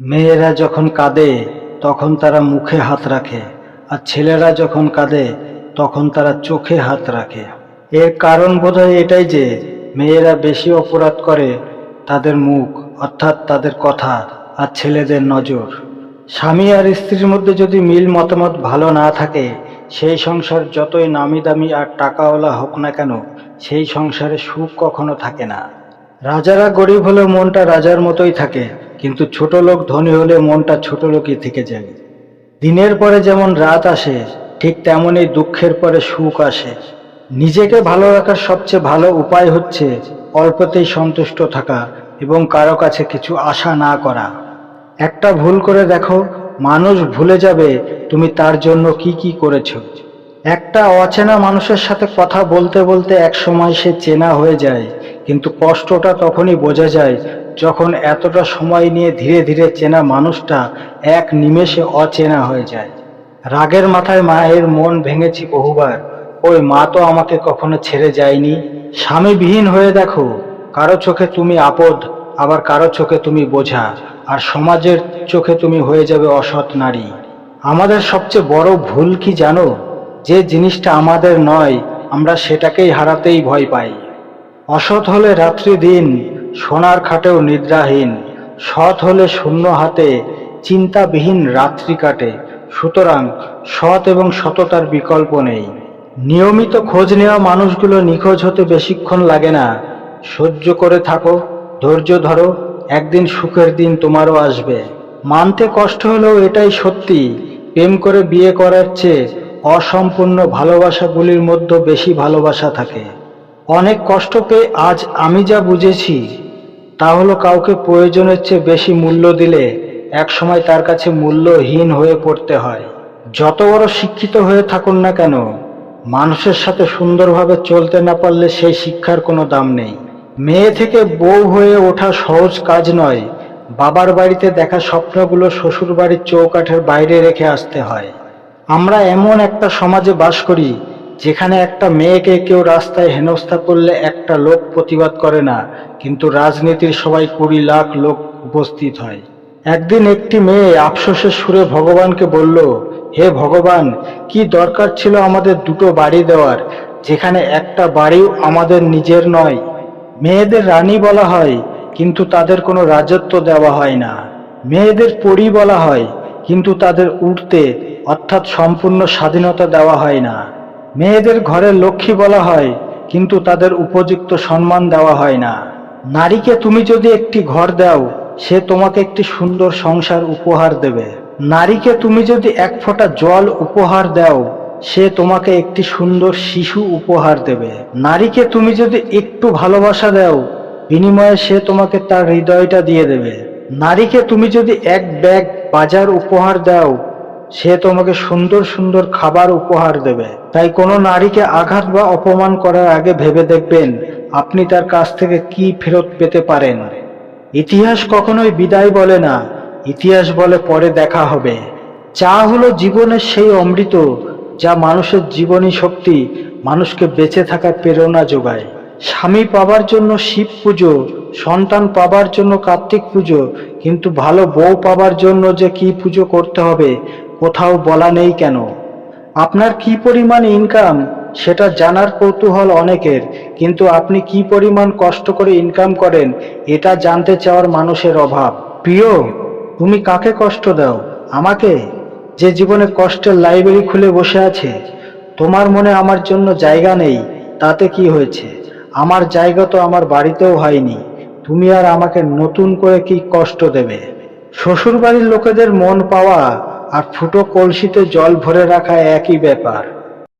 মেয়েরা যখন কাঁদে, তখন তারা মুখে হাত রাখে, আর ছেলেরা যখন কাঁদে, তখন তারা চোখে হাত রাখে। এর কারণ বোধহয় এটাই যে, মেয়েরা বেশি অপরাধ করে তাদের মুখ, অর্থাৎ তাদের কথা, আর ছেলেদের নজর। স্বামী আর স্ত্রীর মধ্যে যদি মিল মতামত ভালো না থাকে, সেই সংসার যতই নামি দামি আর টাকাওয়ালা হোক না কেন, সেই সংসারে সুখ কখনো থাকে না। রাজারা গরিব হলে মনটা রাজার মতোই থাকে। কিন্তু ছোট লোক ধনী হলে মনটা ছোট লোকই থেকে যায়। দিনের পরে যেমন রাত আসে, ঠিক তেমনই দুঃখের পরে সুখ আসে। নিজেকে ভালো রাখার সবচেয়ে ভালো উপায় হচ্ছে অল্পতেই সন্তুষ্ট থাকা এবং কারও কাছে কিছু আশা না করা। একটা ভুল করে দেখো, মানুষ ভুলে যাবে তুমি তার জন্য কি কি করেছ। একটা অচেনা মানুষের সাথে কথা বলতে বলতে এক সময় সে চেনা হয়ে যায়, কিন্তু কষ্টটা তখনই বোঝা যায় যখন এতটা সময় নিয়ে ধীরে ধীরে চেনা মানুষটা এক নিমেষে অচেনা হয়ে যায়। রাগের মাথায় মায়ের মন ভেঙেছি বহুবার। ওই মা তো আমাকে কখনো ছেড়ে যায়নি। স্বামীবিহীন হয়ে দেখো, কারও চোখে তুমি আপদ, আবার কারও চোখে তুমি বোঝা, আর সমাজের চোখে তুমি হয়ে যাবে অসৎ নারী। আমাদের সবচেয়ে বড় ভুল কি জানো? যে জিনিসটা আমাদের নয়, আমরা সেটাকেই হারাতেই ভয় পাই। অসৎ হলে রাত্রি দিন সোনার খাটেও নিদ্রাহীন, সৎ হলে শূন্য হাতে, চিন্তাবিহীন রাত্রি কাটে, সুতরাং সৎ এবং সততার বিকল্প নেই। নিয়মিত খোঁজ নেওয়া মানুষগুলো নিখোঁজ হতে বেশিক্ষণ লাগে না। সহ্য করে থাকো, ধৈর্য ধরো, একদিন সুখের দিন তোমারও আসবে। মানতে কষ্ট হলেও এটাই সত্যি, প্রেম করে বিয়ে করার চেয়ে অসম্পূর্ণ ভালোবাসাগুলির মধ্যে বেশি ভালোবাসা থাকে। অনেক কষ্ট পেয়ে আজ আমি যা বুঝেছি তা হলো কাউকে প্রয়োজনের চেয়ে বেশি মূল্য দিলে একসময় তার কাছে মূল্যহীন হয়ে পড়তে হয়। যত বড় শিক্ষিত হয়ে থাকুন না কেন, মানুষের সাথে সুন্দরভাবে চলতে না পারলে সেই শিক্ষার কোনো দাম নেই। মেয়ে থেকে বউ হয়ে ওঠা সহজ কাজ নয়, বাবার বাড়িতে দেখা স্বপ্নগুলো শ্বশুর বাড়ির চৌকাঠের বাইরে রেখে আসতে হয়। আমরা এমন একটা সমাজে বাস করি যেখানে একটা মেয়েকে কেউ রাস্তায় হেনস্থা করলে একটা লোক প্রতিবাদ করে না, কিন্তু রাজনীতির সবাই কুড়ি লাখ লোক উপস্থিত হয়। একদিন একটি মেয়ে আফসোসের সুরে ভগবানকে বলল, হে ভগবান, কি দরকার ছিল আমাদের দুটো বাড়ি দেওয়ার? যেখানে একটা বাড়িও আমাদের নিজের নয়। মেয়েদের রানী বলা হয়, কিন্তু তাদের কোনো রাজত্ব দেওয়া হয় না। মেয়েদের পরী বলা হয়, কিন্তু তাদের উঠতে অর্থাৎ সম্পূর্ণ স্বাধীনতা দেওয়া হয় না। মেয়েদের ঘরে লক্ষ্মী বলা হয়, কিন্তু তাদের উপযুক্ত সম্মান দেওয়া হয় না। নারীকে তুমি যদি একটি ঘর দাও, সে তোমাকে একটি সুন্দর সংসার উপহার দেবে। নারীকে তুমি যদি এক ফোঁটা জল উপহার দাও, সে তোমাকে একটি সুন্দর শিশু উপহার দেবে। নারীকে তুমি যদি একটু ভালোবাসা দাও, বিনিময়ে সে তোমাকে তার হৃদয়টা দিয়ে দেবে। নারীকে তুমি যদি এক ব্যাগ বাজার উপহার দাও সে তোমাকে সুন্দর সুন্দর খাবার উপহার দেবে। তাই কোনো নারীকে আঘাত বা অপমান করার আগে ভেবে দেখবেন আপনি তার কাছ থেকে কি ফেরত পেতে পারেন। ইতিহাস কখনোই বিদায় বলে না, ইতিহাস বলে পরে দেখা হবে। চা হলো জীবনের সেই অমৃত যা মানুষের জীবনী শক্তি মানুষকে বেঁচে থাকার প্রেরণা যোগায়। স্বামী পাবার জন্য শিব পুজো, সন্তান পাবার জন্য কার্তিক পুজো, কিন্তু ভালো বউ পাবার জন্য যে কি পুজো করতে হবে কোথাও বলা নেই কেন? আপনার কি পরিমাণ ইনকাম সেটা জানার কৌতূহল অনেকের, কিন্তু আপনি কি পরিমাণ কষ্ট করে ইনকাম করেন, এটা জানতে চাওয়ার মানুষের অভাব। প্রিয়, তুমি কাকে কষ্ট দাও? আমাকে? যে জীবনে কষ্টের লাইব্রেরি খুলে বসে আছে। তোমার মনে আমার জন্য জায়গা নেই, তাতে কি হয়েছে? আমার জায়গা তো আমার বাড়িতেও হয়নি। তুমি আর আমাকে নতুন করে কি কষ্ট দেবে? শ্বশুর বাড়ির লোকেদের মন পাওয়া আর ফুটো কলসিতে জল ভরে রাখা একই ব্যাপার।